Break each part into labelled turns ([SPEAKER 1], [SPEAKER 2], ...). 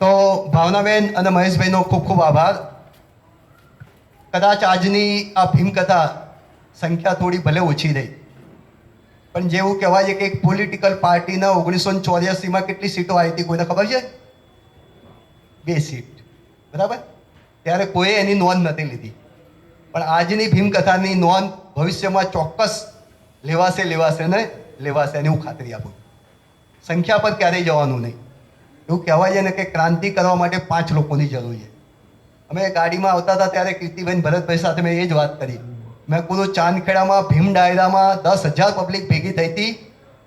[SPEAKER 1] તો ભાવનાબેન અને મહેશભાઈનો ખૂબ ખૂબ આભાર. કદાચ આજની આ ભીમકથા સંખ્યા થોડી ભલે ઓછી રહી. પણ જેવું કહેવાય છે કે એક પોલિટિકલ પાર્ટીના ઓગણીસો ચોર્યાસીમાં કેટલી સીટો આવી હતી કોઈને ખબર છે? બે સીટ. બરાબર? ત્યારે કોઈએ એની નોંધ નથી લીધી. પણ આજની ભીમકથાની નોંધ ભવિષ્યમાં ચોક્કસ લેવાશે લેવાશે ને લેવાશે એની હું ખાતરી આપું સંખ્યા પર ક્યારેય જવાનું નહીં. એવું કહેવાય છે ને કે ક્રાંતિ કરવા માટે પાંચ લોકોની જરૂર છે. અમે ગાડીમાં આવતા હતા ત્યારે કીર્તિબેન ભરતભાઈ સાથે મેં એ જ વાત કરી. મેં કુનું ચાંદખેડામાં, ભીમ ડાયરામાં દસ હજાર પબ્લિક ભેગી થઈ હતી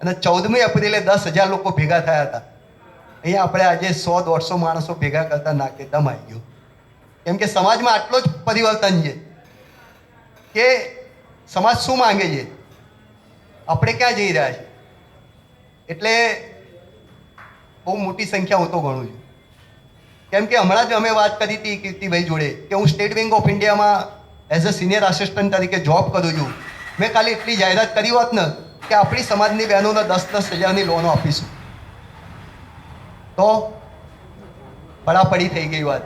[SPEAKER 1] અને ચૌદમી એપ્રિલે દસ હજાર લોકો ભેગા થયા હતા. અહીંયા આપણે આજે સો દોઢસો માણસો ભેગા કરતા નાકે દમ આવી ગયો. કેમ કે સમાજમાં આટલો જ પરિવર્તન છે કે સમાજ શું માંગે છે? આપણે ક્યાં જઈ રહ્યા છીએ? એટલે બહુ મોટી સંખ્યા હું તો ગણું છું. કેમ કે હમણાં જ અમે વાત કરી હતી કીર્તિભાઈ જોડે કે હું સ્ટેટ બેંક ઓફ ઇન્ડિયામાં એઝ અ સિનિયર આસિસ્ટન્ટ તરીકે જોબ કરું છું. મેં ખાલી એટલી જાહેરાત કરી હોત ને કે આપણી સમાજની બહેનોને દસ દસ હજારની લોનો આપીશું. તો પડાપડી થઈ ગઈ હોત.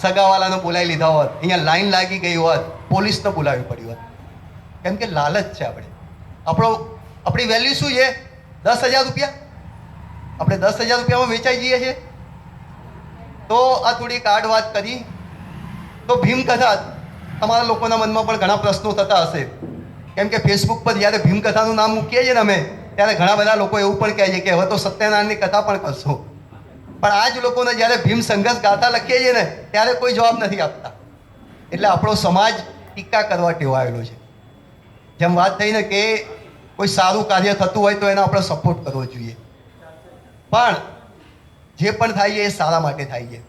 [SPEAKER 1] સગાવાલાને બોલાવી લીધા હોત. અહીંયા લાઈન લાગી ગઈ હોત. પોલીસને બોલાવી પડી હોત. કેમ કે લાલચ છે આપણે. આપણો આપણી વેલ્યુ શું છે? દસ હજાર રૂપિયા? આપણે દસ હજાર રૂપિયામાં વેચાઈ જઈએ છીએ? તો આ થોડી કાર્ડ વાત કરી. તો ભીમકથા તમારા લોકોના મનમાં પણ ઘણા પ્રશ્નો થતા હશે. કેમ કે ફેસબુક પર જ્યારે ભીમકથાનું નામ મૂકીએ છીએ ને અમે, ત્યારે ઘણા બધા લોકો એવું પણ કહે છે કે હવે તો સત્યનારાયણની કથા પણ કરશો. પણ આ જ લોકોને જ્યારે ભીમ સંઘર્ષ ગાથા લખીએ છીએ ને, ત્યારે કોઈ જવાબ નથી આપતા. એટલે આપણો સમાજ ટીકા કરવા ટેવાયેલો છે. જેમ વાત થઈને કે કોઈ સારું કાર્ય થતું હોય તો એને આપણે સપોર્ટ કરવો જોઈએ. પણ જે પણ થાય છે એ સારા માટે થાય છે.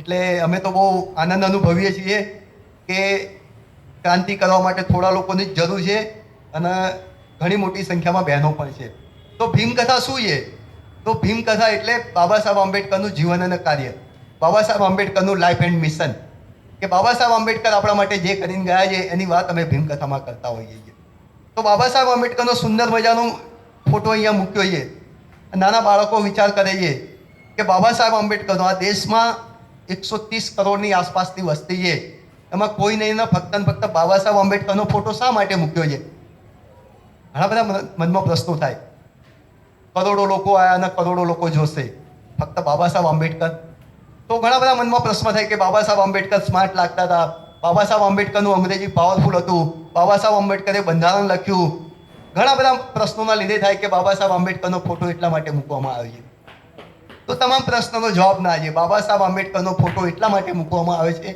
[SPEAKER 1] એટલે અમે તો બહુ આનંદ અનુભવીએ છીએ કે ક્રાંતિ કરવા માટે થોડા લોકોની જ જરૂર છે અને ઘણી મોટી સંખ્યામાં બહેનો પણ છે. તો ભીમકથા શું છે? તો ભીમકથા એટલે બાબા સાહેબ આંબેડકરનું જીવન અને કાર્ય. Baba Saheb આંબેડકરનું life and mission કે બાબા સાહેબ આંબેડકર આપણા માટે જે કરીને ગયા છે એની વાત અમે ભીમકથામાં કરતા હોઈએ છીએ. તો બાબા સાહેબ આંબેડકરનો સુંદર મજાનો ફોટો અહીંયા મૂક્યો છે. નાના બાળકો વિચાર કરીએ કે બાબા સાહેબ આંબેડકરનો આ દેશમાં એકસો ત્રીસ કરોડની આસપાસની વસ્તી છે. એમાં કોઈ નહીં ને ફક્ત ને ફક્ત બાબા સાહેબ આંબેડકરનો ફોટો શા માટે મૂક્યો છે? ઘણા બધા મન- મનમાં પ્રશ્નો થાય. કરોડો લોકો આવ્યા અને કરોડો લોકો જોશે. ફક્ત બાબા સાહેબ આંબેડકર. તો ઘણા બધા મનમાં પ્રશ્ન થાય કે બાબા સાહેબ આંબેડકર સ્માર્ટ લાગતા હતા. બાબા સાહેબ આંબેડકરનું અંગ્રેજી પાવરફુલ હતું. બાબા સાહેબ આંબેડકરે બંધારણ લખ્યું. ઘણા બધા પ્રશ્નોના લીધે થાય કે બાબા સાહેબ આંબેડકરનો ફોટો એટલા માટે મૂકવામાં આવે છે. તો તમામ પ્રશ્નનો જવાબ ના છે બાબા સાહેબ આંબેડકરનો ફોટો એટલા માટે મૂકવામાં આવે છે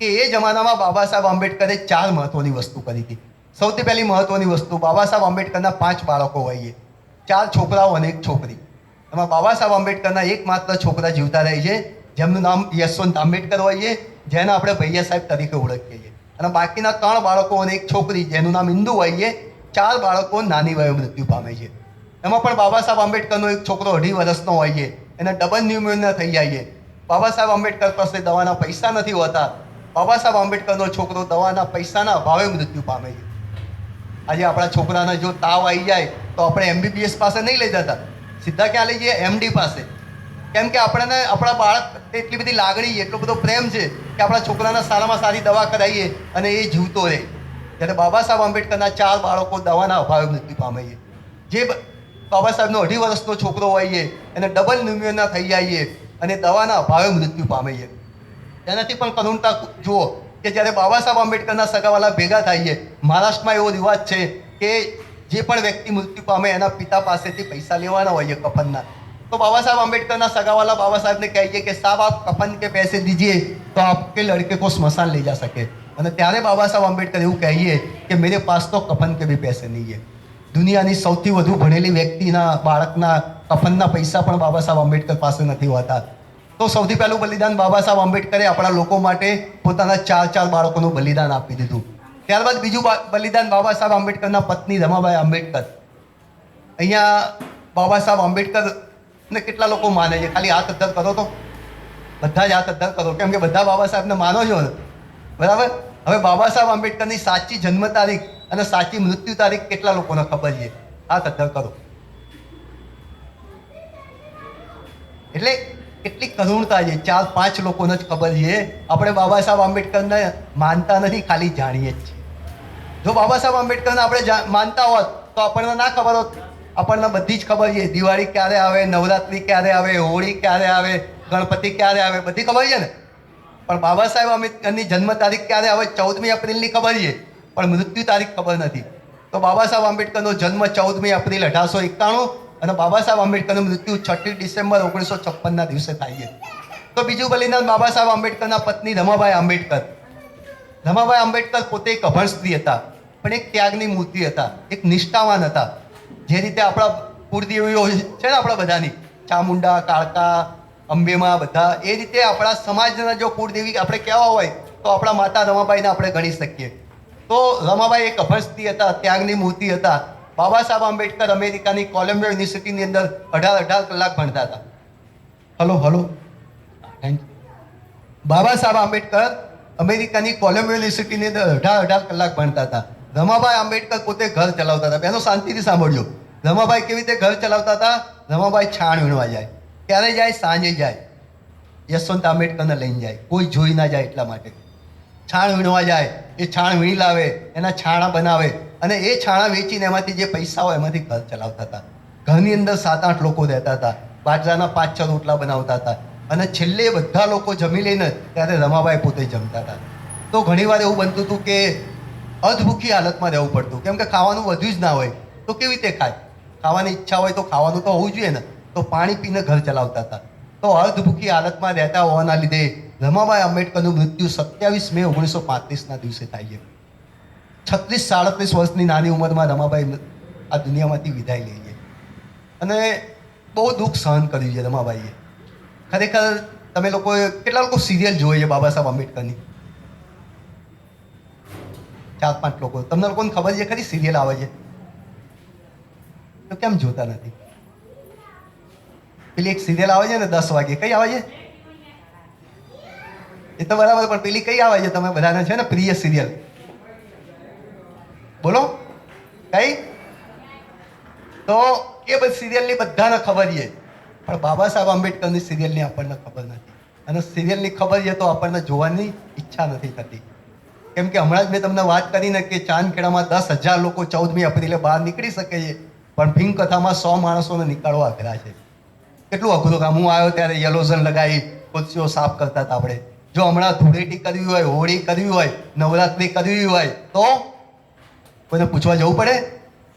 [SPEAKER 1] કે એ જમાનામાં બાબા સાહેબ આંબેડકરે ચાર મહત્વની વસ્તુ કરી હતી. સૌથી પહેલી મહત્વની વસ્તુ, બાબા સાહેબ આંબેડકરના પાંચ બાળકો હોય ચાર છોકરાઓ અને એક છોકરી. એમાં બાબા સાહેબ આંબેડકરના એકમાત્ર છોકરા જીવતા રહે છે. જેમનું નામ યશવંત આંબેડકર છે, જેને આપણે ભૈયા સાહેબ તરીકે ઓળખીએ છીએ. અને બાકીના ત્રણ બાળકો અને એક છોકરી, જેનું નામ ઇન્દુ હોય ચાર બાળકો નાની વયે મૃત્યુ પામે છે. એમાં પણ બાબા સાહેબ આંબેડકરનો એક છોકરો અઢી વર્ષનો હોય છે. એને ડબલ ન્યુમોનિયા થઈ જાય છે. બાબા સાહેબ આંબેડકર પાસે દવાના પૈસા નથી હોતા. બાબા સાહેબ આંબેડકરનો છોકરો દવાના પૈસાના અભાવે મૃત્યુ પામે છે. આજે આપણા છોકરાને જો તાવ આવી જાય, તો આપણે એમબીબીએસ પાસે નહીં લઈ જતા. સીધા ક્યાં લઈ જઈએ? એમડી પાસે. કેમ કે આપણને, આપણા બાળક એટલી બધી લાગણી એટલો બધો પ્રેમ છે, કે આપણા છોકરાના સારામાં સારી દવા કરાવીએ અને એ જીવતો રહે. જ્યારે બાબા સાહેબ આંબેડકરના ચાર બાળકો દવાના અભાવે મૃત્યુ પામે છે જે બ- બાબા સાહેબનો અઢી વર્ષનો છોકરો હોય છે એને ડબલ ન્યુમોનિયા થઈ જાય છે અને દવાના અભાવે મૃત્યુ પામે છે તેનાથી પણ કરુણતા જુઓ કે જ્યારે બાબા સાહેબ આંબેડકરના સગાવાલા ભેગા થાય છે મહારાષ્ટ્રમાં એવો રિવાજ છે કે જે પણ વ્યક્તિ મૃત્યુ પામે એના પિતા પાસેથી પૈસા લેવાના હોય છે કફનના તો બાબા સાહેબ आम्बेडकर सगावाला बाबा साहब ने कहिए कि साहब आप कफन के पैसे दीजिए तो आपके लड़के को स्मशान ले जा सके અને ત્યારે બાબા સાહેબ આંબેડકર એવું કહીએ કે મેરે પાસ તો કફન કે ભી પૈસે નહીં હે. દુનિયાની સૌથી વધુ ભણેલી વ્યક્તિના, બાળકના કફનના પૈસા પણ બાબા સાહેબ આંબેડકર પાસે નથી હોતા. તો સૌથી પહેલું બલિદાન બાબા સાહેબ આંબેડકરે આપણા લોકો માટે પોતાના ચાર ચાર બાળકોનું બલિદાન આપી દીધું. ત્યારબાદ બીજું બા- બલિદાન બાબા સાહેબ આંબેડકરના પત્ની રમાબાઈ આંબેડકર. અહીંયા બાબા સાહેબ આંબેડકર ને કેટલા લોકો માને છે? ખાલી હાથ અદ્ધર કરો તો. બધા જ હાથ અદ્ધર કરો. કેમ કે બધા બાબા સાહેબને માનો છો બરાબર? હવે બાબા સાહેબ આંબેડકરની સાચી જન્મ તારીખ અને સાચી મૃત્યુ તારીખ કેટલા લોકોને ખબર છે? આ અદ્ધર કરો. એટલે કેટલી કરુણતા છે. ચાર, પાંચ લોકોને જ ખબર છે. આપણે બાબા સાહેબ આંબેડકરને માનતા નથી, ખાલી જાણીએ જ છીએ. જો બાબા સાહેબ આંબેડકરને આપણે માનતા હોત, તો આપણને ના ખબર હોત. આપણને બધી જ ખબર છે. દિવાળી ક્યારે આવે, નવરાત્રિ ક્યારે આવે, હોળી ક્યારે આવે, ગણપતિ ક્યારે આવે, બધી ખબર છે ને? પણ બાબા સાહેબ આંબેડકરની જન્મ તારીખ ક્યારે આવે ચૌદમી એપ્રિલની ખબર છે. પણ મૃત્યુ તારીખ ખબર નથી. તો બાબા સાહેબ આંબેડકરનો જન્મ ચૌદમી એપ્રિલ અઢારસો એકાણું અને બાબા સાહેબ આંબેડકરનું મૃત્યુ છઠ્ઠી ડિસેમ્બર ઓગણીસો છપ્પનના દિવસે થાય છે. તો બીજું બલિદાન બાબા સાહેબ આંબેડકરના પત્ની રમાભાઈ આંબેડકર. રમાબાઈ આંબેડકર પોતે એક અભણ સ્ત્રી હતા, પણ એક ત્યાગની મૂર્તિ હતા, એક નિષ્ઠાવાન હતા. જે રીતે આપણા કુળદેવીઓ છે ને આપણા બધાની, ચામુંડા, કાળકા અંબેમાં બધા, એ રીતે આપણા સમાજના જો કુળદેવી આપણે કહેવા હોય, તો આપણા માતા રમાબાઈને આપણે ગણી શકીએ. તો રમાબાઈ એક અભસ્તી હતા, ત્યાગની મૂર્તિ હતા. બાબા સાહેબ આંબેડકર અમેરિકાની કોલંબિયા યુનિવર્સિટીની અંદર અઢાર અઢાર કલાક ભણતા હતા. હલો હલો બાબા સાહેબ આંબેડકર અમેરિકાની કોલંબિયા યુનિવર્સિટીની અંદર અઢાર અઢાર કલાક ભણતા હતા. રમાબાઈ આંબેડકર પોતે ઘર ચલાવતા હતા. બેનો શાંતિથી સાંભળ્યો રમાભાઈ કેવી રીતે ઘર ચલાવતા હતા? રમાબાઈ છાણ વીણવા જાય. ક્યારે જાય? સાંજે જાય. યશવંત આંબેડકરને લઈને જાય. કોઈ જોઈ ના જાય એટલા માટે. છાણ વીણવા જાય. એ છાણ વીણી લાવે, એના છાણા બનાવે અને એ છાણા વેચીને એમાંથી જે પૈસા હોય એમાંથી ઘર ચલાવતા હતા. ઘરની અંદર સાત આઠ લોકો રહેતા હતા. બાજરાના પાંચ છ રોટલા બનાવતા હતા. અને છેલ્લે બધા લોકો જમી લઈને ત્યારે રમાબાઈ પોતે જમતા હતા. તો ઘણીવાર એવું બનતું હતું કે અધભૂખી હાલતમાં રહેવું પડતું. કેમ કે ખાવાનું વધ્યું જ ના હોય. તો કેવી રીતે ખાય? ખાવાની ઈચ્છા હોય તો ખાવાનું તો હોવું જોઈએ ને. તો પાણી પીને ઘર ચલાવતા હતા. તો અર્ધભૂખી હાલતમાં રહેતા હોવાના લીધે રમાબાઈ આંબેડકરનું મૃત્યુ સત્યાવીસ મે ઓગણીસો પાંત્રીસના દિવસે થાય છે. છત્રીસ સાડત્રીસ વર્ષની નાની ઉંમરમાં રમાબાઈ આ દુનિયામાંથી વિદાય લઈ છે. અને બહુ દુઃખ સહન કર્યું છે રમાબાઈએ. ખરેખર તમે લોકો કેટલા લોકો સિરિયલ જોઈ છે બાબા સાહેબ આંબેડકરની? ચાર પાંચ લોકો. તમને લોકોને ખબર છે ખરી સિરિયલ આવે છે? તો કેમ જોતા નથી? પેલી એક સિરિયલ આવે છે ને દસ વાગે, કઈ આવે છે? એ તો બરાબર, પણ પેલી કઈ આવે છે? તમે બધાને છે ને પ્રિય સિરિયલ બોલો? કઈ? તો એ બધી સિરિયલની બધાને ખબર છે. પણ બાબા સાહેબ આંબેડકરની સિરિયલની આપણને ખબર નથી. અને સિરિયલની ખબર છે તો આપણને જોવાની ઈચ્છા નથી થતી. કેમ કે હમણાં જ મેં તમને વાત કરીને કે ચાંદખેડામાં દસ હજાર લોકો ચૌદમી એપ્રિલે બહાર નીકળી શકે છે, પણ ભીમ કથામાં સો માણસોને નીકળવા અઘરા છે. કેટલું અઘરું કામ. હું આવ્યો ત્યારે યલોઝન લગાવી, ખુરશીઓ સાફ કરતા હતા આપણે. જો હમણાં ધૂળેટી કરવી હોય, હોળી કરવી હોય, નવરાત્રિ કરવી હોય, તો કોઈને પૂછવા જવું પડે?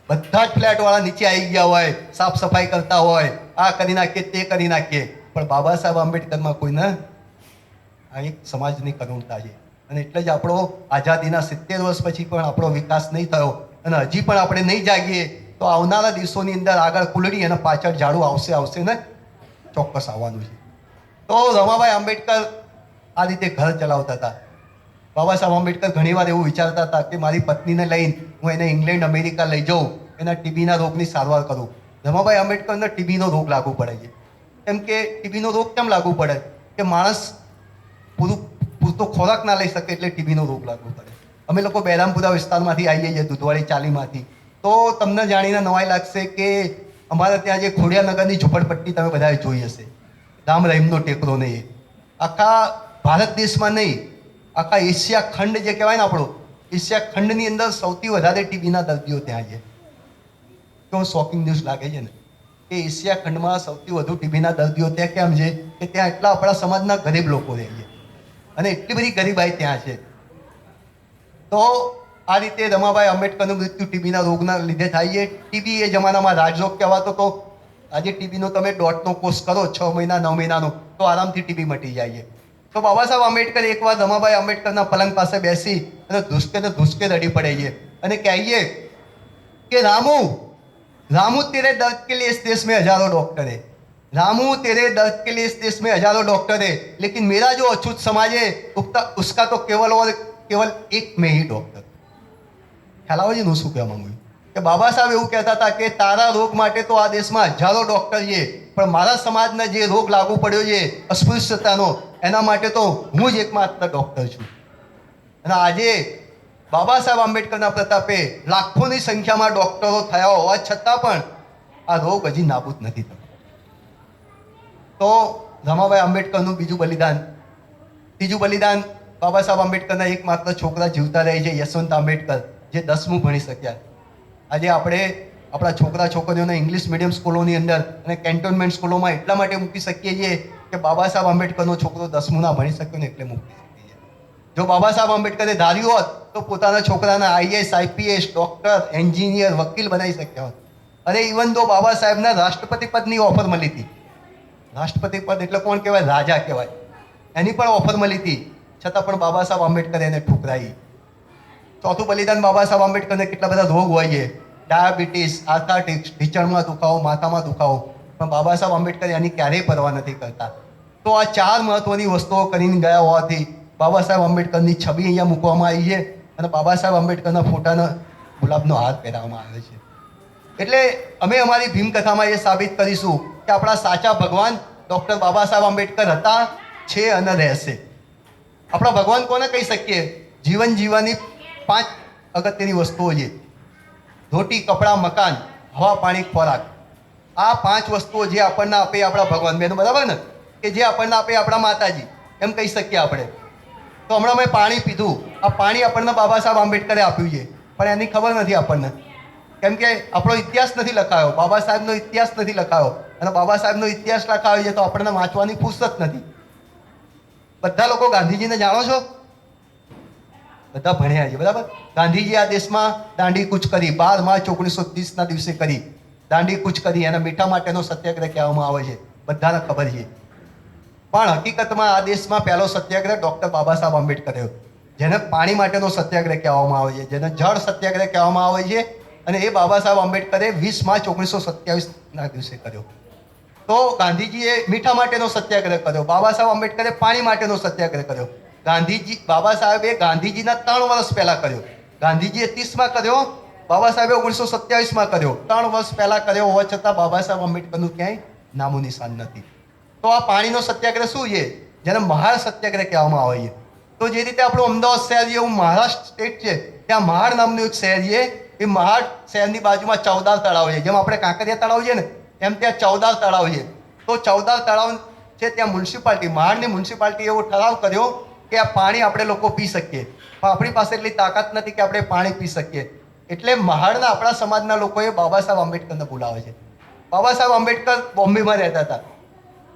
[SPEAKER 1] બધા જ ફ્લેટવાળા નીચે આવી ગયા હોય, સાફ સફાઈ કરતા હોય, આ કરી નાખીએ, તે કરી નાખીએ. પણ બાબા સાહેબ આંબેડકરમાં કોઈને આ એક સમાજની કરુણતા છે. અને એટલે જ આપણો આઝાદીના સિત્તેર વર્ષ પછી પણ આપણો વિકાસ નહીં થયો. અને હજી પણ આપણે નહીં જાગીએ, તો આવનારા દિવસોની અંદર આગળ કુલડી અને પાછળ ઝાડુ આવશે આવશે ને? ચોક્કસ આવવાનું છે. તો રમાભાઈ આંબેડકર આ રીતે ઘર ચલાવતા હતા. બાબા સાહેબ આંબેડકર ઘણીવાર એવું વિચારતા હતા કે મારી પત્નીને લઈને હું એને ઇંગ્લેન્ડ, અમેરિકા લઈ જાઉં, એના ટીબીના રોગની સારવાર કરું. રમાભાઈ આંબેડકરને ટીબીનો રોગ લાગુ પડે છે. કેમ કે ટીબીનો રોગ કેમ લાગુ પડે? કે માણસ પૂરું પૂરતો ખોરાક ના લઈ શકે એટલે ટીબીનો રોગ લાગુ પડે. અમે લોકો બહેરામપુરા વિસ્તારમાંથી આવીએ છીએ, દૂધવાળી ચાલીમાંથી. તો તમને જાણીને નવાઈ લાગશે કે અમારે ત્યાં જે ખોડિયાનગરની ઝૂંપડપટ્ટી તમે બધાએ જોઈ હશે. રામ રહીમનો ટેકરો નહીં આખા ભારત દેશમાં નહીં, આખા એશિયા ખંડ જે કહેવાય ને આપણો, એશિયા ખંડની અંદર સૌથી વધારે ટીબીના દર્દીઓ ત્યાં છે. કેવો શોકિંગ ન્યૂઝ લાગે છે ને? કે એશિયા ખંડમાં સૌથી વધુ ટીબીના દર્દીઓ ત્યાં કેમ છે? કે ત્યાં એટલા આપણા સમાજના ગરીબ લોકો રહે છે. અને એટલી બધી ગરીબાઈ ત્યાં છે. તો આ રીતે રમાબાઈ આંબેડકરનું મૃત્યુ ટીબીના રોગના લીધે થાય છે ટીબી એ જમાનામાં રાજરોગ કહેવાતો તો આજે ટીબીનો તમે ડોટનો કોર્સ કરો છ મહિના નવ મહિનાનો તો આરામથી ટીબી મટી જાય છે તો બાબા સાહેબ આંબેડકર એકવાર રમાબાઈ આંબેડકરના પલંગ પાસે બેસી અને ધુસકે ને ધુસકે રડી પડે છે અને કહીએ कि रामू रामू तेरे दर्द के लिए इस देश में हजारों डॉक्टर है रामू तेरे दर्द के लिए इस देश में हजारों डॉक्टर है लेकिन मेरा जो अछूत समाज है उसका उसका तो केवल और केवल एक में ही डॉक्टर ખ્યાલ આવે છે શું કહેવા માંગુ? કે બાબા સાહેબ એવું કહેતા હતા કે તારા રોગ માટે તો આ દેશમાં હજારો ડૉક્ટર છે, પણ મારા સમાજને જે રોગ લાગુ પડ્યો છે, અસ્પૃશ્યતાનો, એના માટે તો હું જ એકમાત્ર ડૉક્ટર છું. અને આજે બાબા સાહેબ આંબેડકરના પ્રતાપે લાખોની સંખ્યામાં ડૉક્ટરો થયા હોવા છતાં પણ આ રોગ હજી નાબૂદ નથી થતો. તો રમાભાઈ આંબેડકરનું બીજું બલિદાન. ત્રીજું બલિદાન બાબા સાહેબ આંબેડકરના એકમાત્ર છોકરા જીવતા રહે છે યશવંત આંબેડકર. જે દસમું ભણી શક્યા. આજે આપણે આપણા છોકરા છોકરીઓને ઇંગ્લિશ મીડિયમ સ્કૂલોની અંદર અને કેન્ટોનમેન્ટ સ્કૂલોમાં એટલા માટે મૂકી શકીએ છીએ કે બાબા સાહેબ આંબેડકરનો છોકરો દસમું ના ભણી શક્યો ને એટલે મૂકી શકીએ છીએ. જો બાબા સાહેબ આંબેડકરે ધાર્યું હોત, તો પોતાના છોકરાને આઈએસ આઈપીએસ ડૉક્ટર એન્જિનિયર વકીલ બનાવી શક્યા હોત. અરે ઇવન તો બાબા સાહેબના રાષ્ટ્રપતિ પદની ઓફર મળી હતી. રાષ્ટ્રપતિ પદ એટલે કોણ કહેવાય? રાજા કહેવાય. એની પણ ઓફર મળી હતી. છતાં પણ બાબા સાહેબ આંબેડકરે એને ઠુકરાઈ ચોથું બલિદાન બાબા સાહેબ આંબેડકરને કેટલા બધા રોગ હોય છે. ડાયાબિટીસ આર્થાટિક્સ ઢીચણમાં દુખાવો, માથામાં દુખાવો. પણ બાબા સાહેબ આંબેડકર એની ક્યારેય પરવા નથી કરતા. તો આ ચાર મહત્વની વસ્તુઓ કરીને ગયા હોવાથી બાબા સાહેબ આંબેડકરની છબી અહીંયા મૂકવામાં આવી છે અને બાબા સાહેબ આંબેડકરના ફોટાનો ગુલાબનો હાથ પહેરાવવામાં આવે છે. એટલે અમે અમારી ભીમકથામાં એ સાબિત કરીશું કે આપણા સાચા ભગવાન ડૉક્ટર બાબા સાહેબ આંબેડકર હતા, છે અને રહેશે. આપણા ભગવાન કોને કહી શકીએ? જીવન જીવવાની પાંચ અગત્યની વસ્તુઓ છે. ધોતી, કપડાં, મકાન, હવા, પાણી, ખોરાક. આ પાંચ વસ્તુઓ જે આપણને આપે આપણા ભગવાન બેન, બરાબર ને? કે જે આપણને આપે આપણા માતાજી, એમ કહી શકીએ આપણે. તો હમણાં મેં પાણી પીધું. આ પાણી આપણને બાબા સાહેબ આંબેડકરે આપ્યું છે. પણ એની ખબર નથી આપણને. કેમ કે આપણો ઇતિહાસ નથી લખાયો. બાબા સાહેબનો ઇતિહાસ નથી લખાયો. અને બાબા સાહેબનો ઇતિહાસ લખાયો છે તો આપણને વાંચવાની ફુરસત નથી. બધા લોકો ગાંધીજીને જાણો છો? બધા ભણ્યા છે, બરાબર? ગાંધીજી આ દેશમાં દાંડી કૂચ કરી બાર માર્ચ ઓગણીસો ત્રીસના દિવસે કરી. દાંડી કૂચ કરી, એના મીઠા માટેનો સત્યાગ્રહ કહેવામાં આવે છે. બધાને ખબર છે. પણ હકીકતમાં આ દેશમાં પહેલો સત્યાગ્રહ ડૉક્ટર બાબા સાહેબ આંબેડકરે જેને પાણી માટેનો સત્યાગ્રહ કહેવામાં આવે છે, જેને જળ સત્યાગ્રહ કહેવામાં આવે છે, અને એ બાબા સાહેબ આંબેડકરે વીસ માર્ચ ઓગણીસો સત્યાવીસના દિવસે કર્યો. તો ગાંધીજીએ મીઠા માટેનો સત્યાગ્રહ કર્યો બાબા સાહેબ આંબેડકરે પાણી માટેનો સત્યાગ્રહ કર્યો. ગાંધીજી, બાબા સાહેબે ગાંધીજીના ત્રણ વર્ષ પહેલા કર્યો. ગાંધીજીએ ત્રીસમાં કર્યો, બાબા સાહેબે ઓગણીસો સત્યાવીસમાં કર્યો. ત્રણ વર્ષ પહેલા કર્યો હોવા છતાં બાબા સાહેબ આંબેડકરનું ક્યાંય નામું નિશાન નથી. તો આ પાણીનો સત્યાગ્રહ શું છે? જેને મહાર સત્યાગ્રહ કહેવામાં આવે છે. તો જે રીતે આપણું અમદાવાદ શહેર એવું મહારાષ્ટ્ર સ્ટેટ છે, ત્યાં મહાર નામનું એક શહેર છે, એ મહાડ શહેરની બાજુમાં ચૌદાર તળાવ છે. જેમ આપણે કાંકરિયા તળાવ છે ને, એમ ત્યાં ચૌદાર તળાવ છે. તો ચૌદાર તળાવ છે ત્યાં મ્યુનિસિપાલિટી મહાડની મ્યુનિસિપાલિટી એવો ઠરાવ કર્યો કે આ પાણી આપણે લોકો પી શકીએ. પણ આપણી પાસે એટલી તાકાત નથી કે આપણે પાણી પી શકીએ. એટલે મહાડના આપણા સમાજના લોકોએ બાબા સાહેબ આંબેડકરને બોલાવે છે. બાબા સાહેબ આંબેડકર બોમ્બેમાં રહેતા હતા.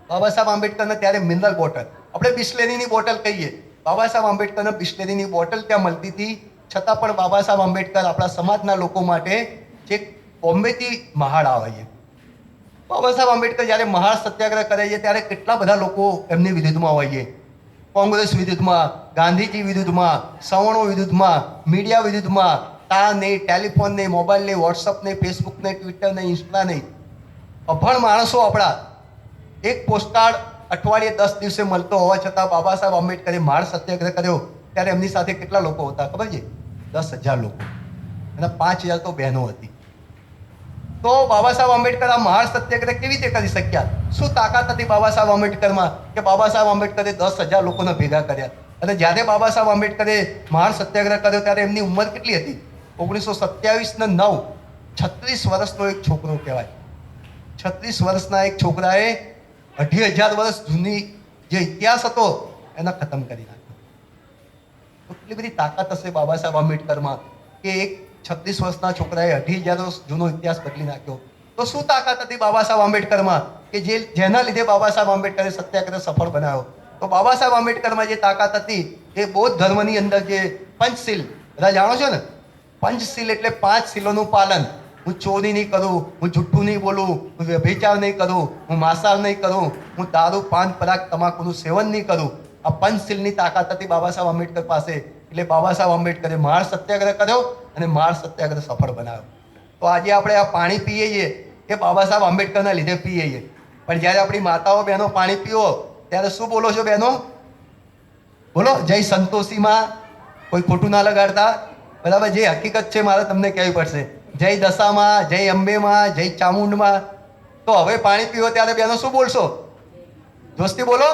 [SPEAKER 1] બાબા સાહેબ આંબેડકરને ત્યારે મિનરલ બોટલ. આપણે બિસ્લેરીની બોટલ કહીએ. બાબા સાહેબ આંબેડકરને બિસ્લેરીની બોટલ ત્યાં મળતી હતી. છતાં પણ બાબા સાહેબ આંબેડકર આપણા સમાજના લોકો માટે જે બોમ્બેથી મહાડ આવે છે. બાબા સાહેબ આંબેડકર જ્યારે મહાડ સત્યાગ્રહ કરે છે, ત્યારે કેટલા બધા લોકો એમની વિરુદ્ધમાં હોય છે. કોંગ્રેસ વિરુદ્ધમાં, ગાંધીજી વિરુદ્ધમાં, સવર્ણો વિરુદ્ધમાં, મીડિયા વિરુદ્ધમાં તા નહીં, ટેલિફોન નહીં, મોબાઈલ નહીં, વોટ્સઅપ નહીં, ફેસબુક નહીં, ટ્વિટર નહીં, ઇન્સ્ટા નહીં. અભણ માણસો આપણા. એક પોસ્ટકાર્ડ અઠવાડિયે દસ દિવસે મળતો હોવા છતાં બાબા સાહેબ આંબેડકરે માળ સત્યાગ્રહ કર્યો ત્યારે એમની સાથે કેટલા લોકો હતા? ખબર છે? દસ હજાર લોકો. અને પાંચ હજાર તો બહેનો હતી. તો બાબા સાહેબ આંબેડકર આ મહાર સત્યાગ્રહ કેવી રીતે કરી શક્યા? શું તાકાત હતી બાબા સાહેબ આંબેડકરમાં કે બાબા સાહેબ આંબેડકરે દસ હજાર લોકોને ભેગા કર્યા? અને જ્યારે બાબા સાહેબ આંબેડકરે મહાર સત્યાગ્રહ કર્યો ત્યારે એમની ઉંમર કેટલી હતી? ઓગણીસો સત્યાવીસને નવ, છત્રીસ વર્ષનો એક છોકરો કહેવાય. છત્રીસ વર્ષના એક છોકરાએ અઢી હજાર વર્ષ જૂની જે ઇતિહાસ હતો, એને ખતમ કરી નાખ્યો. તો કેટલી બધી તાકાત હશે બાબા સાહેબ આંબેડકરમાં કે એક છત્રીસ વર્ષના છોકરાએ અઢી હજારનો જૂનો ઇતિહાસ બદલી નાખ્યો. તો શું તાકાત હતી બાબા સાહેબ આંબેડકરમાં? કે જે જેના લીધે બાબા સાહેબ આંબેડકરે સત્યાગ્રહ સફળ બનાવ્યો. તો બાબા સાહેબ આંબેડકરમાં જે તાકાત હતી, એ બૌદ્ધ ધર્મની અંદર જે પંચશીલ, બધા જાણો છો ને? પંચશીલ એટલે પાંચ શીલોનું પાલન. હું ચોરી નહીં કરું, હું જુઠ્ઠું નહીં બોલું, હું વ્યભિચાર નહીં કરું, હું માંસાહાર નહીં કરું, હું દારૂ, પાન, પરાગ, તમાકુનું સેવન નહીં કરું. આ પંચશીલની તાકાત હતી બાબા સાહેબ આંબેડકર પાસે. એટલે બાબા સાહેબ આંબેડકરે માર સત્યાગ્રહ કર્યો અને માળ સત્યાગ્રહ સફળ બનાવ્યો. તો આજે આપણે આ પાણી પીએ છીએ એ બાબા સાહેબ આંબેડકરના લીધે પીએ છીએ પણ જ્યારે આપણી માતાઓ બહેનો પાણી પીવો ત્યારે શું બોલો છો બહેનો? બોલો, જય સંતોષીમાં કોઈ ખોટું ના લગાડતા. બરાબર, જે હકીકત છે મારે તમને કહેવી પડશે. જય દશામાં, જય અંબેમાં, જય ચામુંડમાં. તો હવે પાણી પીવો ત્યારે બેનો શું બોલશો? દોસ્તી બોલો?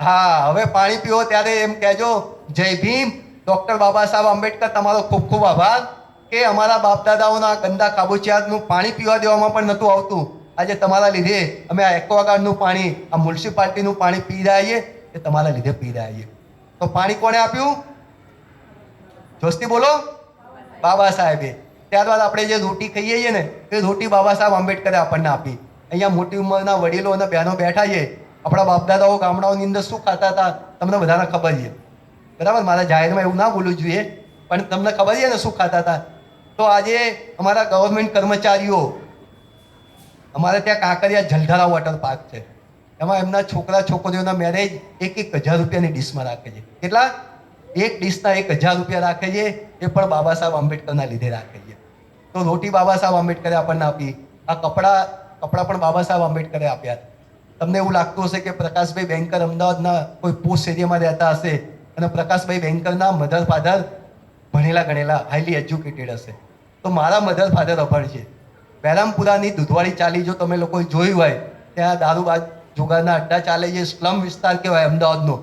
[SPEAKER 1] હા, હવે પાણી પીવો ત્યારે એમ કહેજો જય ભીમ. ડૉક્ટર બાબા સાહેબ આંબેડકર, તમારો ખૂબ ખૂબ આભાર. કે અમારા બાપ દાદાઓના ગંદા કાબુચિયાતનું પાણી પીવા દેવામાં પણ નહોતું આવતું. આજે તમારા લીધે અમે આ એક્વાગાર્ડનું પાણી, આ મ્યુનિસિપાલિટીનું પાણી પી રહ્યા છીએ એ તમારા લીધે પી રહ્યા છીએ. તો પાણી કોણે આપ્યું? જોસ્તી બોલો. બાબા સાહેબે. ત્યારબાદ આપણે જે રોટી ખાઈએ છીએ ને, એ રોટી બાબા સાહેબ આંબેડકરે આપણને આપી. અહીંયા મોટી ઉંમરના વડીલો અને બહેનો બેઠા છે. આપણા બાપદાદાઓ ગામડાઓની અંદર શું ખાતા હતા, તમને બધાને ખબર છે. બરાબર? મારા જાહેરમાં એવું ના બોલવું જોઈએ. પણ તમને ખબર છે ને શું ખાતા હતા? તો આજે અમારા ગવર્મેન્ટ કર્મચારીઓ, અમારે ત્યાં કાંકરિયા જલધારા વોટર પાર્ક છે. એમાં એમના છોકરા, છોકરીઓના મેરેજ એક એક હજાર રૂપિયાની ડીશમાં રાખે છે. કેટલા? એક ડીશના એક હજાર રૂપિયા રાખે છે, એ પણ બાબા સાહેબ આંબેડકરના લીધે રાખે છે. તો રોટી બાબા સાહેબ આંબેડકરે આપણને આપી. આ કપડાં કપડાં પણ બાબા સાહેબ આંબેડકરે આપ્યા. તમને એવું લાગતું હશે કે પ્રકાશભાઈ બેન્કર અમદાવાદના કોઈ પોસ્ટ એરિયામાં રહેતા હશે અને પ્રકાશભાઈ બેન્કરના મધર ફાધર ભણેલા ગણેલા હાઈલી એજ્યુકેટેડ હશે. તો મારા મધર ફાધર અભણ છે. બહેરામપુરાની દૂધવાળી ચાલી જો તમે લોકોએ જોયું હોય, ત્યાં દારૂબાજ જુગારના અડ્ડા ચાલે છે, સ્લમ વિસ્તાર કહેવાય અમદાવાદનો.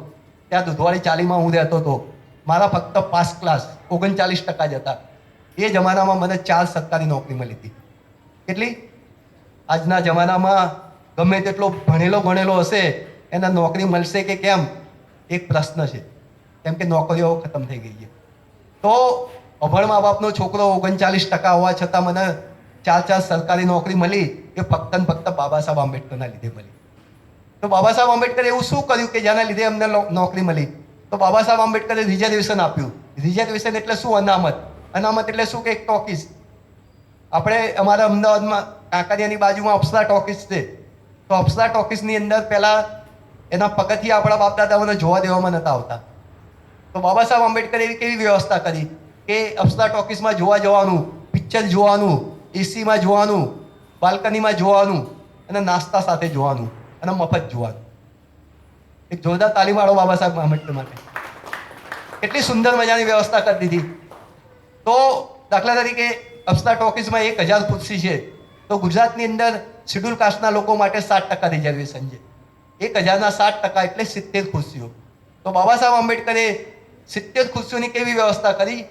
[SPEAKER 1] ત્યાં દૂધવાળી ચાલીમાં હું રહેતો હતો. મારા ફક્ત પાસ ક્લાસ ઓગણચાલીસ ટકા જ હતા. એ જમાનામાં મને ચાર સરકારી નોકરી મળી હતી. કેટલી આજના જમાનામાં ગમે તેટલો ભણેલો ગણેલો હશે, એને નોકરી મળશે કે કેમ? એક પ્રશ્ન છે. કેમ કે નોકરીઓ ખતમ થઈ ગઈ છે. તો અભણ મા બાપનો છોકરો ઓગણચાલીસ ટકા હોવા છતાં મને ચાર ચાર સરકારી નોકરી મળી એ ફક્ત ને ફક્ત બાબા સાહેબ આંબેડકરના લીધે મળી. તો બાબા સાહેબ આંબેડકરે એવું શું કર્યું કે જેના લીધે અમને નોકરી મળી? તો બાબા સાહેબ આંબેડકરે રિઝર્વેશન આપ્યું. રિઝર્વેશન એટલે શું? અનામત. અનામત એટલે શું કે એક ટોકીસ આપણે અમારા અમદાવાદમાં કાંકરિયાની બાજુમાં અપ્સરા ટોકીસ છે. તો અપ્સરા ટોકીસની અંદર પહેલાં એના પગથિયા આપણા બાપ દાદાઓને જોવા દેવામાં નતા આવતા. તો બાબા સાહેબ આંબેડકરે એવી કેવી વ્યવસ્થા કરી કે અપ્સરા ટોકીસમાં જોવા જવાનું, પિક્ચર જોવાનું, એસીમાં જોવાનું, બાલ્કનીમાં જોવાનું અને નાસ્તા સાથે જોવાનું અને મફત જોવાનું. એક જોરદાર તાલીમવાળો બાબા સાહેબ આંબેડકર માટે. કેટલી સુંદર મજાની વ્યવસ્થા કરી દીધી. તો દાખલા તરીકે અપ્સરા ટોકીસમાં એક હજાર ખુરશી છે, તો ગુજરાતની અંદર શેડ્યુલ કાસ્ટના લોકો માટે સાત ટકા રિઝર્વેશન છે. એક હજારના સાત ટકા એટલે સિત્તેર ખુરશીઓ. તો બાબા સાહેબ આંબેડકરે સિત્તેર ખુરશીઓની કેવી વ્યવસ્થા કરી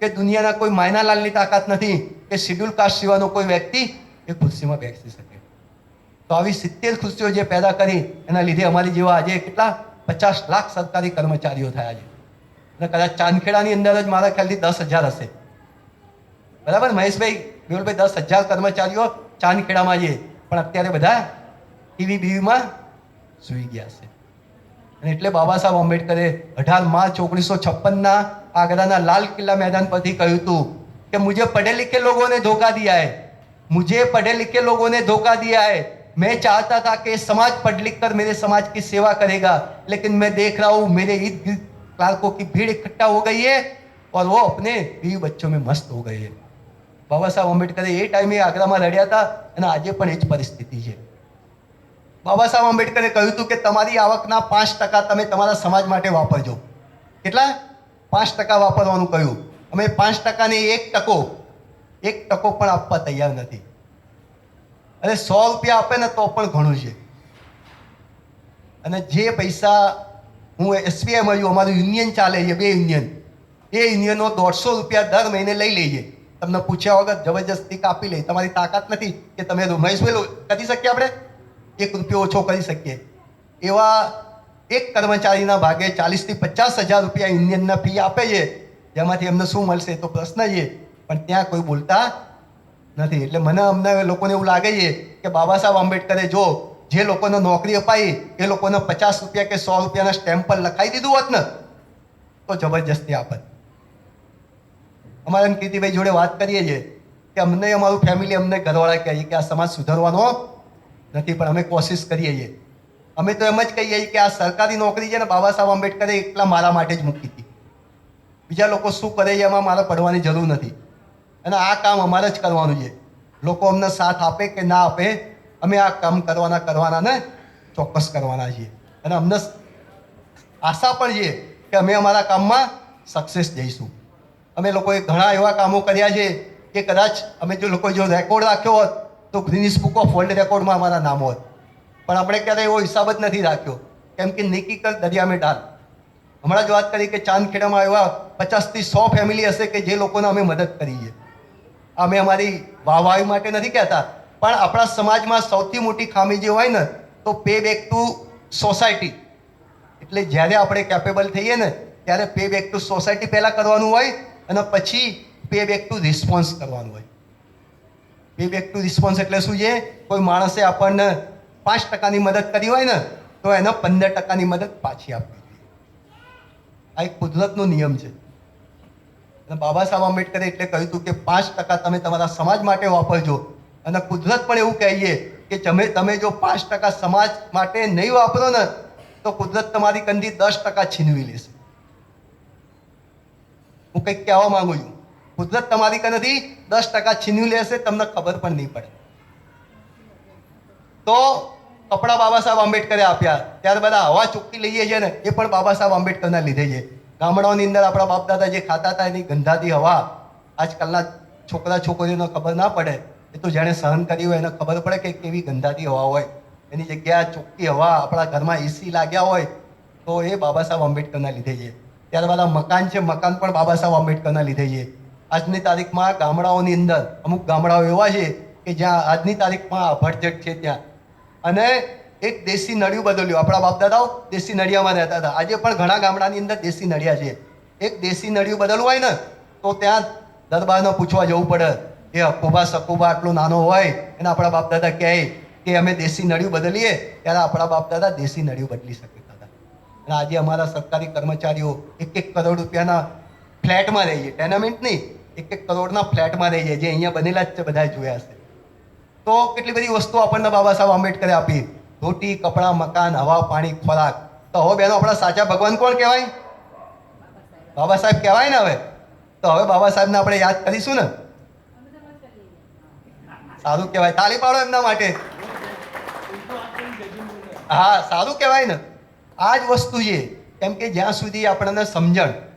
[SPEAKER 1] કે દુનિયાના કોઈ માયનાલાલની તાકાત નથી, કે શિડ્યુલ કાસ્ટ સિવાયનો કોઈ વ્યક્તિ એ ખુરશીમાં બેસી શકે. તો આવી સિત્તેર ખુરશીઓ જે પેદા કરી, એના લીધે અમારી જેવા આજે કેટલા? પચાસ લાખ સરકારી કર્મચારીઓ થયા છે. અને કદાચ ચાંદખેડાની અંદર જ મારા ખ્યાલથી દસ હજાર હશે. બરાબર? મહેશભાઈ મેહુલભાઈ દસ હજાર કર્મચારીઓ ચાંદખેડામાં છે. પણ અત્યારે બધા ટીવી બીવીમાં સૂઈ ગયા છે. અને એટલે બાબા સાહેબ આંબેડકરે અઢાર માર્ચ ઓગણીસો છપ્પનના आगरा लाल किला मैदान पर ही कहूँ तू कि मुझे पढ़े लिखे लोगों ने धोखा दिया है मुझे पढ़े लिखे लोगों ने धोखा दिया है मैं चाहता था कि समाज पढ़ लिख कर मेरे समाज की सेवा करेगा लेकिन मैं देख रहा हूँ मेरे ईद क्लार्कों की भीड़ इकट्ठा हो गई है और वो अपने बीवी बच्चों में मस्त हो गए है बाबा साहब आंबेडकर ये आगरा में लड़िया था અને આજે પણ એ જ પરિસ્થિતિ છે. બાબા સાહેબ આંબેડકરે કહ્યું હતું કે તમારી આવકના પાંચ ટકા તમે તમારા સમાજ માટે વાપરજો. કેટલા? પાંચ ટકા વાપરવાનું કહ્યું. અમે પાંચ ટકાને એક ટકો એક ટકો પણ આપવા તૈયાર નથી. અને સો રૂપિયા આપે ને તો પણ ઘણું છે. અને જે પૈસા હું એસબીઆઈ મળ્યું, અમારું યુનિયન ચાલે છે, બે યુનિયન. એ યુનિયનો દોઢસો રૂપિયા દર મહિને લઈ લઈએ. તમને પૂછ્યા વગર જબરજસ્તી કાપી લઈ તમારી તાકાત નથી કે તમે મહેશભાઈ કરી શકીએ આપણે? એક રૂપિયો ઓછો કરી શકીએ. એવા એક કર્મચારીના ભાગે ચાલીસથી પચાસ હજાર રૂપિયા યુનિયનના ફી આપે છે. જેમાંથી એમને શું મળશે તો પ્રશ્ન છે. પણ ત્યાં કોઈ બોલતા નથી. એટલે મને અમને લોકોને એવું લાગે છે કે બાબા સાહેબ આંબેડકરે જો જે લોકોને નોકરી અપાઈ, એ લોકોને પચાસ રૂપિયા કે સો રૂપિયાના સ્ટેમ્પ પર લખાઈ દીધું હોત ને, તો જબરજસ્તી આપત. અમારા કીર્તિભાઈ જોડે વાત કરીએ છીએ કે અમને અમારું ફેમિલી અમને ઘરવાળા કહીએ કે આ સમાજ સુધારવાનો નથી, પણ અમે કોશિશ કરીએ છીએ. અમે તો એમ જ કહીએ કે આ સરકારી નોકરી છે ને બાબા સાહેબ આંબેડકરે એકલા મારા માટે જ મૂકી હતી. બીજા લોકો શું કરે છે એમાં મારે પડવાની જરૂર નથી. અને આ કામ અમારે જ કરવાનું છે. લોકો અમને સાથ આપે કે ના આપે, અમે આ કામ કરવાના કરવાના ને ચોક્કસ કરવાના છીએ. અને અમને આશા પણ છે કે અમે અમારા કામમાં સક્સેસ જઈશું. અમે લોકોએ ઘણા એવા કામો કર્યા છે કે કદાચ અમે જો લોકો જો રેકોર્ડ રાખ્યો હોત તો ગ્રીનિસ બુક ઓફ વર્લ્ડ રેકોર્ડમાં અમારા નામ હોત. પણ આપણે ક્યારેય એવો હિસાબ જ નથી રાખ્યો. કેમ કે નિકી કર દરિયા મેં ડાલ હમણાં જ વાત કરી કે ચાંદખેડામાં એવા પચાસથી સો ફેમિલી હશે કે જે લોકોને અમે મદદ કરી છે અમે અમારી વાહવાહી માટે નથી કહેતા. પણ આપણા સમાજમાં સૌથી મોટી ખામી જે હોય ને, તો પે બેક ટુ સોસાયટી એટલે જ્યારે આપણે કેપેબલ થઈએ ને, ત્યારે પે બેક ટુ સોસાયટી પહેલાં કરવાનું હોય અને પછી પે બેક ટુ રિસ્પોન્સ કરવાનું હોય. પે બેક ટુ રિસ્પોન્સ એટલે શું છે? કોઈ માણસે આપણને પાંચ ટકાની મદદ કરી હોય ને, તો એને પંદર ટકાની મદદ પાછી આપવી જોઈએ. આ એક કુદરતનો નિયમ છે. અને બાબા સાહેબ આંબેડકરે એટલે કહ્યું હતું કે પાંચ ટકા તમે તમારા સમાજ માટે વાપરજો. અને કુદરત પણ એવું કહીએ કે તમે તમે જો પાંચ ટકા સમાજ માટે નહીં વાપરો ને, તો કુદરત તમારી કંદી દસ ટકા છીનવી લેશે. હું કંઈક કહેવા માંગુ છું. કુદરત તમારી કનેથી દસ ટકા છીનવી લેશે, તમને ખબર પણ નહીં પડે. તો કપડા બાબા સાહેબ આંબેડકરે આપ્યા. ત્યાર બધા હવા ચોખ્ખી લઈએ છીએ ને, એ પણ બાબા સાહેબ આંબેડકરના લીધે છે. ગામડાઓની અંદર આપણા બાપ દાદા જે ખાતા હતા, એની ગંધાતી હવા આજકાલના છોકરા છોકરીઓને ખબર ના પડે. એ તો જેણે સહન કર્યું હોય, એને ખબર પડે કે કેવી ગંધાતી હવા હોય. એની જગ્યાએ ચોખ્ખી હવા આપણા ઘરમાં એસી લાગ્યા હોય, તો એ બાબા સાહેબ આંબેડકરના લીધે છે. ત્યારબાદ આ મકાન છે, મકાન પણ બાબા સાહેબ આંબેડકરના લીધે છે. આજની તારીખમાં ગામડાઓની અંદર, અમુક ગામડાઓ એવા છે કે જ્યાં આજની તારીખમાં અભડજટ છે ત્યાં. અને એક દેશી નળિયું બદલ્યું. આપણા બાપદાદાઓ દેશી નળિયામાં રહેતા હતા. આજે પણ ઘણા ગામડાની અંદર દેશી નળિયા છે. એક દેશી નળિયું બદલવું હોય ને, તો ત્યાં દરબારને પૂછવા જવું પડે. એ અકુબા સકુબા આટલો નાનો હોય, એને આપણા બાપદાદા કહે કે અમે દેશી નળિયું બદલીએ, ત્યારે આપણા બાપદાદા દેશી નળિયું બદલી શકતા હતા અને આજે અમારા સરકારી કર્મચારીઓ એક એક કરોડ રૂપિયાના ફ્લેટમાં રહીએ ટેનામેન્ટની એક એક કરોડના ફ્લેટમાં રહી જાય, જે અહીંયા બનેલા જ છે બધા જોયા છે તો કેટલી બધી વસ્તુઓ આપણને બાબા સાહેબ આંબેડકરે આપી. રોટી, કપડાં, મકાન, હવા, પાણી, ખોરાક. તો હવે બેનો, આપણા સાચા ભગવાન કોણ કહેવાય? બાબા સાહેબ કહેવાય ને હવે. તો હવે બાબા સાહેબને આપણે યાદ કરીશું ને? સારું કહેવાય. તાળી પાડો એમના માટે. હા, સારું કહેવાય ને. આ જ વસ્તુ છે. કેમ કે જ્યાં સુધી આપણને સમજણ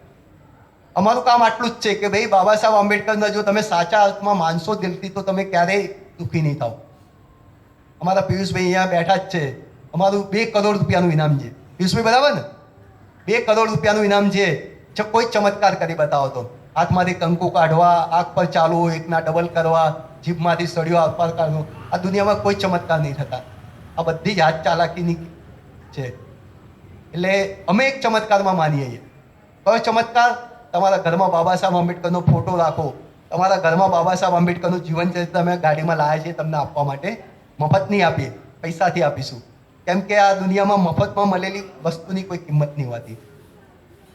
[SPEAKER 1] અમારું કામ આટલું જ છે કે ભાઈ બાબા સાહેબ આંબેડકરને જો તમે સાચા અર્થમાં માનશો દિલથી, તો તમે ક્યારેય દુઃખી નહીં થાવ અમારા પિયુષભાઈ અહીંયા બેઠા જ છે. અમારું બે કરોડ રૂપિયાનું ઇનામ છે. પિયુષભાઈ, બરાબર ને? બે કરોડ રૂપિયાનું ઇનામ છે. જો કોઈ ચમત્કાર કરી બતાવો તો. હાથમાંથી કંકુ કાઢવા, આંખ પર ચાલવું એકના ડબલ કરવા, જીભમાંથી સળિયો આરપાર કાઢવો, આ દુનિયામાં કોઈ ચમત્કાર નહીં થતા. આ બધી જ હાથ ચાલાકીની છે. એટલે અમે એક ચમત્કારમાં માનીએ છીએ. કયો ચમત્કાર? તમારા ઘરમાં બાબા સાહેબ આંબેડકરનો ફોટો રાખો. તમારા ઘરમાં બાબા સાહેબ આંબેડકરનું જીવન ચરિત્ર અમે ગાડીમાં લાવ્યા છીએ તમને આપવા માટે. મફત નહીં આપીએ, પૈસાથી આપીશું. કેમ કે આ દુનિયામાં મફતમાં મળેલી વસ્તુની કોઈ કિંમત નહીં હોતી.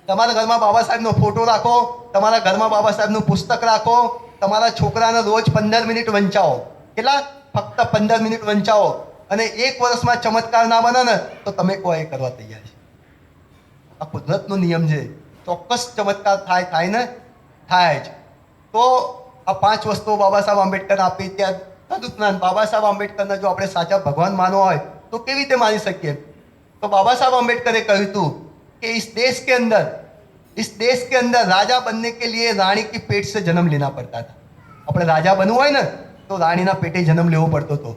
[SPEAKER 1] તમારા ઘરમાં બાબા સાહેબનો ફોટો રાખો, તમારા ઘરમાં બાબા સાહેબનું પુસ્તક રાખો, તમારા છોકરાને રોજ પંદર મિનિટ વંચાવો. કેટલા? ફક્ત પંદર મિનિટ વંચાવો. અને એક વર્ષમાં ચમત્કાર ના બને ને, તો તમે કોઈ કરવા તૈયાર છે. આ કુદરતનો નિયમ છે. ચોક્કસ ચમત્કાર થાય થાય ને થાય જ તો આ પાંચ વસ્તુઓ બાબા સાહેબ આંબેડકર આપી ત્યાં તદુપરાંત બાબા સાહેબ આંબેડકરના જો આપણે સાચા ભગવાન માનવા હોય તો કેવી રીતે માની શકીએ તો બાબા સાહેબ आम्बेडकर કહ્યું હતું कि इस देश के अंदर इस देश के अंदर राजा बनने के लिए रानी की पेट से जन्म लेना पड़ता था આપણે રાજા બનવું હોય ને તો રાણીના પેટે જન્મ લેવો પડતો હતો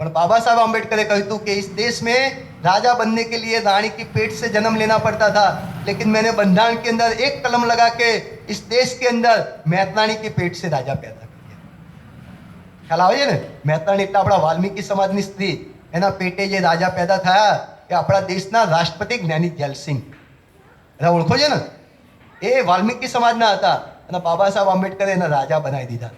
[SPEAKER 1] પણ બાબા સાહેબ આંબેડકરે કહ્યું કે कि इस देश में राजा बनने के लिए रानी की पेट से जन्म लेना पड़ता था लेकिन मैंने बंधान के अंदर एक कलम लगा के इस देश के अंदर મહેતાણી की पेट से राजा पैदा કર્યા ખ્યાલ આવે છે ને? મહેતાણી એટલે આપણા વાલ્મીકી સમાજની સ્ત્રી. એના પેટે જે રાજા પેદા થયા, એ આપણા દેશના રાષ્ટ્રપતિ જ્ઞાની જ્યાલસિંહ એના ઓળખો છે ને? એ વાલ્મીકી સમાજના હતા અને બાબા સાહેબ આંબેડકરે એના રાજા બનાવી દીધા.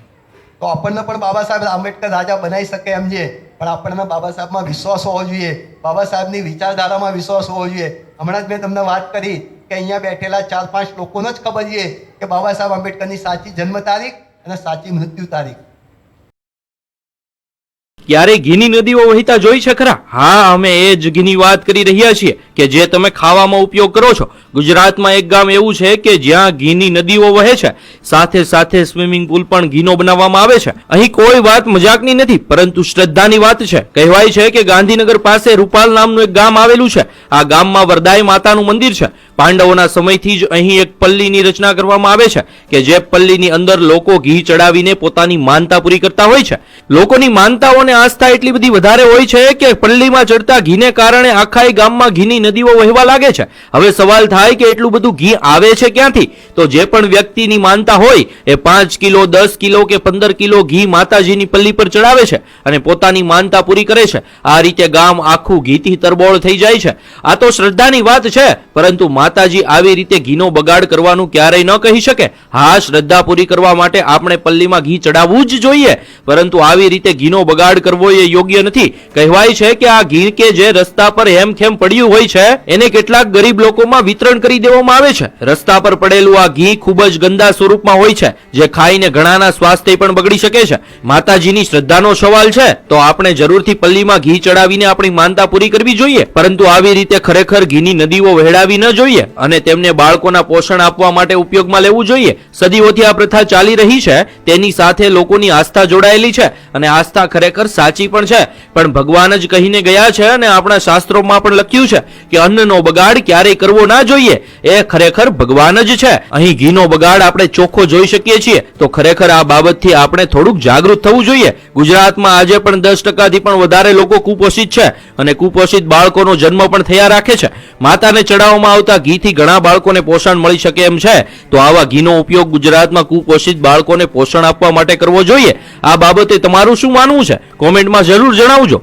[SPEAKER 1] તો આપણને પણ બાબા સાહેબ આંબેડકર રાજા બનાવી શકે એમ છે. પણ આપણને બાબા સાહેબમાં વિશ્વાસ હોવો જોઈએ. બાબા સાહેબની વિચારધારામાં વિશ્વાસ હોવો જોઈએ. હમણાં જ મેં તમને વાત કરી કે અહીંયા બેઠેલા ચાર પાંચ લોકોને જ ખબર છે કે બાબા સાહેબ આંબેડકરની સાચી જન્મ તારીખ અને સાચી મૃત્યુ તારીખ.
[SPEAKER 2] ક્યારે ઘીની નદીઓ વહેતા જોઈ છે ખરા હા, અમે એ જ ઘીની વાત કરી રહ્યા છીએ કે જે તમે ખાવામાં ઉપયોગ કરો છો. ગુજરાતમાં એક ગામ એવું છે કે જ્યાં ઘીની નદીઓ વહે છે. સાથે સાથે સ્વિમિંગ પુલ પણ ઘીનો બનાવવામાં આવે છે. અહીં કોઈ વાત મજાકની નથી, પરંતુ શ્રદ્ધાની વાત છે. કહેવાય છે કે ગાંધીનગર પાસે રૂપાલ નામનું એક ગામ આવેલું છે. આ ગામમાં વરદાય માતાનું મંદિર છે. પાંડવોના સમયથી જ અહીં એક પલ્લીની રચના કરવામાં આવે છે કે જે પલ્લીની અંદર લોકો ઘી ચડાવીને પોતાની માનતા પૂરી કરતા હોય છે. લોકોની માનતાઓને લોકોને આસ્થા એટલી બધી વધારે હોય છે કે પલ્લીમાં ચડતા ઘીને કારણે આખા ગામમાં ઘીની નદીઓ વહેવા લાગે છે. હવે સવાલ થાય કે એટલું બધું ઘી આવે છે ક્યાંથી? તો જે પણ વ્યક્તિની માનતા હોય, એ પાંચ કિલો, દસ કિલો કે પંદર કિલો ઘી માતાજીની પલ્લી પર ચડાવે છે અને પોતાની માનતા પૂરી કરે છે. આ રીતે ગામ આખું ઘીથી તરબોળ થઈ જાય છે. આ તો શ્રદ્ધાની વાત છે, પરંતુ માતાજી આવી રીતે ઘીનો બગાડ કરવાનું ક્યારેય ન કહી શકે. હા, શ્રદ્ધા પૂરી કરવા માટે આપણે પલ્લીમાં ઘી ચડાવવું જ જોઈએ. પરંતુ આવી રીતે ઘીનો બગાડ કરવો એ યોગ્ય નથી. કહેવાય છે કે આ ઘી કે જે રસ્તા પર હેમખેમ પડ્યું હોય છે, એને કેટલાક ગરીબ લોકોમાં વિતરણ કરી દેવામાં આવે છે. રસ્તા પર પડેલું આ ઘી ખૂબ જ ગંદા સ્વરૂપમાં હોય છે, જે ખાઈને ઘણાના સ્વાસ્થ્ય પણ બગડી શકે છે. માતાજીની શ્રદ્ધાનો સવાલ છે, તો આપણે જરૂરથી પલ્લીમાં ઘી ચડાવીને આપણી માનતા પૂરી કરવી જોઈએ. પરંતુ આવી રીતે ખરેખર ઘીની નદીઓ વહેડાવી ન જોઈએ અને તેમને બાળકોના પોષણ આપવા માટે ઉપયોગમાં લેવું જોઈએ. સદીઓથી આ પ્રથા ચાલી રહી છે, તેની સાથે લોકોની આસ્થા જોડાયેલી છે અને આસ્થા ખરેખર સાચી પણ છે, પણ ભગવાન જ કહીને ગયા છે અને આપણા શાસ્ત્રોમાં પણ લખ્યું છે કે અન્નનો બગાડ ક્યારેય કરવો ના જોઈએ, એ ખરેખર ભગવાન જ છે. અહીં ઘીનો બગાડ આપણે ચોખ્ખો જોઈ શકીએ છીએ, તો ખરેખર આ બાબતથી આપણે થોડુંક જાગૃત થવું જોઈએ. ગુજરાતમાં આજે પણ દસ ટકાથી પણ વધારે લોકો કુપોષિત છે અને કુપોષિત બાળકોનો જન્મ પણ થયા રાખે છે. માતાને ચડાવવામાં આવતા ઘીથી ઘણા બાળકોને પોષણ મળી શકે એમ છે. તો આવા ઘીનો ઉપયોગ ગુજરાતમાં કુપોષિત બાળકોને પોષણ આપવા માટે કરવો જોઈએ. આ બાબતે તમારું શું માનવું છે? કોમેન્ટમાં જરૂર જણાવજો.